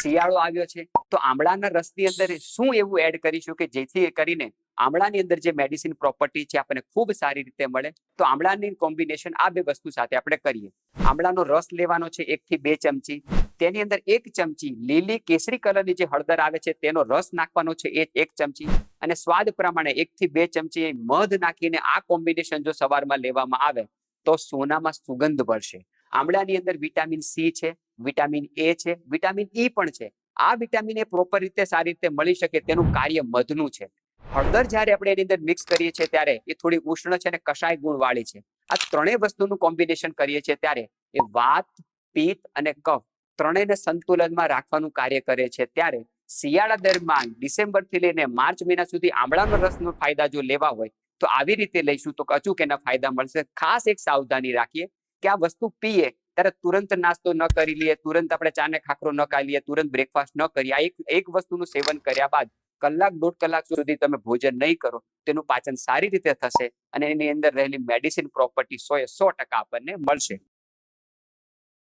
શિયાળો આવ્યો છે, તો આમળાના રસની અંદર શું એવું એડ કરીશું કે જેથી કરીને આમળાની અંદર જે મેડિસિન પ્રોપર્ટી છે, આપણને ખૂબ સારી રીતે મળે. તો આમળાની કોમ્બિનેશન આ બે વસ્તુ સાથે આપણે કરીએ. આમળાનો રસ લેવાનો છે એક થી બે ચમચી, તેની અંદર એક ચમચી લીલી કેસરી કલરની જે હળદર આવે છે, તેનો રસ નાખવાનો છે એ એક ચમચી, અને સ્વાદ પ્રમાણે એક થી બે ચમચી મધ નાખીને આ કોમ્બિનેશન જો સવારમાં લેવામાં આવે, તો સોનામાં સુગંધ ભરશે. આમળાની અંદર વિટામિન સી છે વિટામિન એ છે, વિટામિન ઈ પણ છે. આ વિટામિન એ પ્રોપર રીતે સારી રીતે મળી શકે તેનું કાર્ય મધનું છે. હળદર જ્યારે આપણે એની અંદર મિક્સ કરીએ છીએ ત્યારે એ થોડી ઉષ્ણ છે અને કષાય ગુણ વાળી છે. આ ત્રણેય વસ્તુનું કોમ્બિનેશન કરીએ છીએ ત્યારે એ વાત, પિત્ત અને કફ ત્રણેયને સંતુલનમાં રાખવાનું કાર્ય કરે છે. ત્યારે શિયાળા દરમિયાન ડિસેમ્બરથી લઈને માર્ચ મહિના સુધી આમળાનો રસનો ફાયદા જો લેવા હોય તો આવી રીતે લઈશું તો અચૂક એના ફાયદા મળશે. ખાસ એક સાવધાની રાખીએ કે આ વસ્તુ પીએ ત્યારે તુરંત નાસ્તો ન કરી લઈએ, તુરંત આપણે ચાને ખાખરો ન ખાઈ લઈએ, તુરંત બ્રેકફાસ્ટ ન કરીએ. આ એક એક વસ્તુનું સેવન કર્યા બાદ કલાક, દોઢ કલાક સુધી તમે ભોજન નહીં કરો, તેનું પાચન સારી રીતે થશે અને એની અંદર રહેલી મેડિસિન પ્રોપર્ટી સો એ સો ટકા આપણને મળશે.